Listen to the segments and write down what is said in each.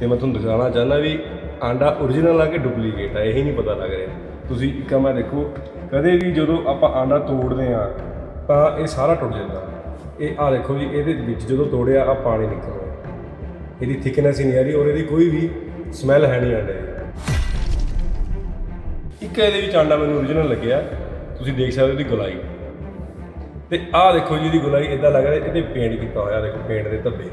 ਤੇ ਮੈਂ ਤੁਹਾਨੂੰ ਦਿਖਾਉਣਾ ਚਾਹੁੰਦਾ ਵੀ ਆਂਡਾ origignal ਆ ਕਿ ਡੁਪਲੀਕੇਟ ਆ, ਇਹੀ ਨਹੀਂ ਪਤਾ ਲੱਗ ਰਿਹਾ। ਤੁਸੀਂ ਇੱਕ ਮੈਂ ਦੇਖੋ, ਕਦੇ ਵੀ ਜਦੋਂ ਆਪਾਂ ਆਂਡਾ ਤੋੜਦੇ ਆ ਤਾਂ ਇਹ ਸਾਰਾ ਟੁੱਟ ਜਾਂਦਾ। ਇਹ ਆ ਦੇਖੋ ਜੀ, ਇਹਦੇ ਵਿੱਚ ਜਦੋਂ ਤੋੜਿਆ ਆ ਪਾਣੀ ਨਿਕਲ ਰਿਹਾ ਇਹਦੀ ਥਿਕਨੈਸ ਹੀ ਨਹੀਂ ਆ ਰਹੀ ਔਰ ਇਹਦੀ ਕੋਈ ਵੀ ਸਮੈਲ ਹੈ ਨਹੀਂ ਆਂਡੇ ਦੀ। ਇੱਕ ਇਹਦੇ ਵਿੱਚ ਆਂਡਾ ਮੈਨੂੰ origignal ਲੱਗਿਆ, ਤੁਸੀਂ ਦੇਖ ਸਕਦੇ ਹੋ ਇਹਦੀ ਗੁਲਾਈ। ਤੇ ਆਹ ਦੇਖੋ ਜੀ, ਇਹਦੀ ਗੁਲਾਈ ਇਦਾਂ ਲੱਗ ਰਿਹਾ, ਇਹਦੇ ਪੇਂਟ ਕੀਤਾ ਹੋਇਆ, ਦੇਖੋ ਪੇਂਟ ਦੇ ਧੱਬੇ।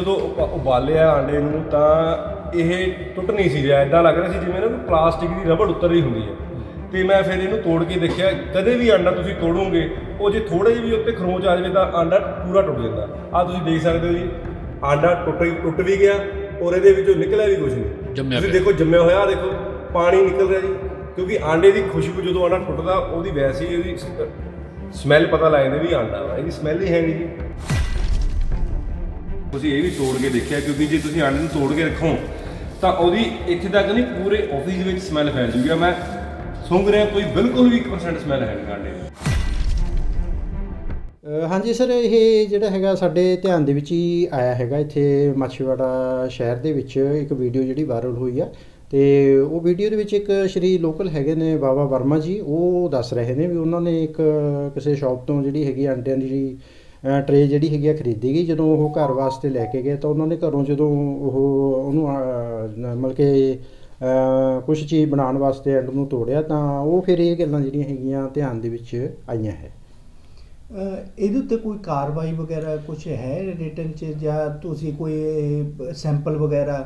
ਜਦੋਂ ਉਪ- ਉਬਾਲਿਆ ਆਂਡੇ ਨੂੰ ਤਾਂ ਇਹ ਟੁੱਟ ਨਹੀਂ ਸੀ ਰਿਹਾ ਇਦਾਂ ਲੱਗ ਰਿਹਾ ਸੀ ਜਿਵੇਂ ਨਾ ਕੋਈ ਪਲਾਸਟਿਕ ਦੀ ਰਬੜ ਉੱਤਰ ਰਹੀ ਹੁੰਦੀ ਹੈ। ਤੇ ਮੈਂ ਫਿਰ ਇਹਨੂੰ ਤੋੜ ਕੇ ਦੇਖਿਆ ਕਦੇ ਵੀ ਆਂਡਾ ਤੁਸੀਂ ਤੋੜੋਗੇ ਉਹ ਜੇ ਥੋੜੇ ਜਿਹੇ ਵੀ ਉੱਤੇ ਖਰੋਚ ਆ ਜਾਵੇ ਤਾਂ ਆਂਡਾ ਪੂਰਾ ਟੁੱਟ ਜਾਂਦਾ। ਆ ਤੁਸੀਂ ਦੇਖ ਸਕਦੇ ਹੋ ਜੀ ਆਂਡਾ ਟੁੱਟ ਟੁੱਟ ਵੀ ਗਿਆ ਔਰ ਇਹਦੇ ਵਿੱਚੋਂ ਨਿਕਲਿਆ ਵੀ ਕੁਝ ਨਹੀਂ। ਜੰਮਿਆ ਤੁਸੀਂ ਪਿਆ। ਦੇਖੋ ਜੰਮਿਆ ਹੋਇਆ ਆਹ ਦੇਖੋ ਪਾਣੀ ਨਿਕਲ ਰਿਹਾ ਜੀ। ਕਿਉਂਕਿ ਆਂਡੇ ਦੀ ਖੁਸ਼ਬੂ ਜਦੋਂ ਆਂਡਾ ਟੁੱਟਦਾ ਉਹਦੀ ਵੈਸੀ ਇਹਦੀ ਸਮੈਲ ਪਤਾ ਲੱਗ ਜਾਂਦੀ ਵੀ ਆਂਡਾ ਵਾ ਇਹਦੀ ਸਮੈਲ ਹੀ ਹੈ ਨਹੀਂ ਜੀ। ਤੁਸੀਂ ਇਹ ਵੀ ਤੋੜ ਕੇ ਦੇਖਿਆ ਕਿਉਂਕਿ ਜੇ ਤੁਸੀਂ ਆਂਡੇ ਨੂੰ ਤੋੜ ਕੇ ਰੱਖੋ, ਤਾਂ ਉਹਦੀ ਇੱਥੇ ਤੱਕ ਨਹੀਂ, ਪੂਰੇ ਆਫਿਸ ਵਿੱਚ ਸਮੈਲ ਫੈਲ ਜੂਗੀ। ਮੈਂ ਸੁੰਘ ਰਿਹਾ, ਕੋਈ ਬਿਲਕੁਲ ਵੀ 1% ਸਮੈਲ ਹੈ ਨਹੀਂ ਆਂਡੇ ਦੀ। ਹਾਂਜੀ ਸਰ, ਇਹ ਜਿਹੜਾ ਹੈਗਾ ਸਾਡੇ ਧਿਆਨ ਦੇ ਵਿੱਚ ਹੀ ਆਇਆ ਹੈਗਾ। ਇੱਥੇ ਮਾਛੀਵਾੜਾ ਸ਼ਹਿਰ ਦੇ ਵਿੱਚ ਇੱਕ ਵੀਡੀਓ ਜਿਹੜੀ ਵਾਇਰਲ ਹੋਈ ਆ। ਤੇ ਉਹ ਵੀਡੀਓ ਦੇ ਵਿੱਚ ਇੱਕ ਸ਼੍ਰੀ ਲੋਕਲ ਹੈਗੇ ਨੇ ਬਾਬਾ ਵਰਮਾ ਜੀ, ਉਹ ਦੱਸ ਰਹੇ ਨੇ ਵੀ ਉਹਨਾਂ ਨੇ ਇੱਕ ਕਿਸੇ ਸ਼ਾਪ ਤੋਂ ਜਿਹੜੀ ਹੈਗੀ ਅੰਡਿਆਂ ਦੀ ਟਰੇ ਜਿਹੜੀ ਹੈਗੀ ਆ ਖਰੀਦੀ ਗਈ, ਜਦੋਂ ਉਹ ਘਰ ਵਾਸਤੇ ਲੈ ਕੇ ਗਏ, ਤਾਂ ਉਹਨਾਂ ਨੇ ਘਰੋਂ ਜਦੋਂ ਉਹ ਉਹਨੂੰ ਮਤਲਬ ਕਿ ਕੁਝ ਚੀਜ਼ ਬਣਾਉਣ ਵਾਸਤੇ ਐਂਡ ਨੂੰ ਤੋੜਿਆ, ਤਾਂ ਉਹ ਫਿਰ ਇਹ ਗੱਲਾਂ ਜਿਹੜੀਆਂ ਹੈਗੀਆਂ ਧਿਆਨ ਦੇ ਵਿੱਚ ਆਈਆਂ ਹੈ। ਇਹਦੇ ਉੱਤੇ ਕੋਈ ਕਾਰਵਾਈ ਵਗੈਰਾ ਕੁਝ ਹੈ ਰਿਟਨ ਚ ਜਾਂ ਤੁਸੀਂ ਕੋਈ ਸੈਂਪਲ ਵਗੈਰਾ?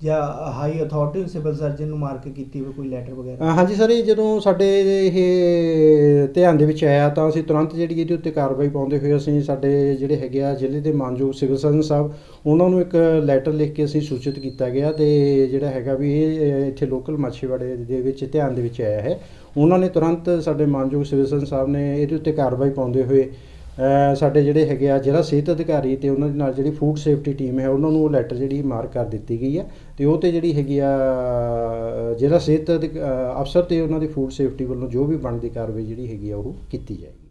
ਜਾਂ ਹਾਈ ਅਥਾਰਟੀ ਸਿਵਲ ਸਰਜਨ ਨੂੰ ਮਾਰਕ ਕੀਤੀ ਹੋਵੇ ਕੋਈ ਲੈਟਰ ਵਗੈਰਾ? ਹਾਂਜੀ ਸਰ ਇਹ ਜਦੋਂ ਸਾਡੇ ਇਹ ਧਿਆਨ ਦੇ ਵਿੱਚ ਆਇਆ ਤਾਂ ਅਸੀਂ ਤੁਰੰਤ ਜਿਹੜੀ ਇਹਦੇ ਉੱਤੇ ਕਾਰਵਾਈ ਪਾਉਂਦੇ ਹੋਏ ਅਸੀਂ ਸਾਡੇ ਜਿਹੜੇ ਹੈਗੇ ਆ ਜ਼ਿਲ੍ਹੇ ਦੇ ਮਾਨਯੋਗ ਸਿਵਲ ਸਰਜਨ ਸਾਹਿਬ, ਉਹਨਾਂ ਨੂੰ ਇੱਕ ਲੈਟਰ ਲਿਖ ਕੇ ਅਸੀਂ ਸੂਚਿਤ ਕੀਤਾ ਗਿਆ ਤੇ ਜਿਹੜਾ ਹੈਗਾ ਵੀ ਇਹ ਇੱਥੇ ਲੋਕਲ ਮਾਛੀਵਾੜੇ ਦੇ ਵਿੱਚ ਧਿਆਨ ਦੇ ਵਿੱਚ ਆਇਆ ਹੈ। ਉਹਨਾਂ ਨੇ ਤੁਰੰਤ ਸਾਡੇ ਮਾਨਯੋਗ ਸਿਵਲ ਸਰਜਨ ਸਾਹਿਬ ਨੇ ਇਹਦੇ ਉੱਤੇ ਕਾਰਵਾਈ ਪਾਉਂਦੇ ਹੋਏ ਸਾਡੇ ਜਿਹੜੇ ਹੈਗੇ ਆ ਜਿਹੜਾ ਸਿਹਤ ਅਧਿਕਾਰੀ ਤੇ ਉਹਨਾਂ ਦੇ ਨਾਲ ਜਿਹੜੀ ਫੂਡ ਸੇਫਟੀ ਟੀਮ ਹੈ ਉਹਨਾਂ ਨੂੰ ਉਹ ਲੈਟਰ ਜਿਹੜੀ ਮਾਰਕ ਕਰ ਦਿੱਤੀ ਗਈ ਹੈ ਤੇ ਉਹ ਤੇ ਜਿਹੜੀ ਹੈਗੀ ਆ ਅ, ਜਿਹੜਾ ਸਿਹਤ ਅਧਿਕ- ਅਫਸਰ ਤੇ ਉਹਨਾਂ ਦੀ ਫੂਡ ਸੇਫਟੀ ਵੱਲੋਂ ਜੋ ਵੀ ਬਣਦੀ ਕਾਰਵਾਈ ਜਿਹੜੀ ਹੈਗੀ ਆ ਉਹ ਕੀਤੀ ਜਾਏਗੀ।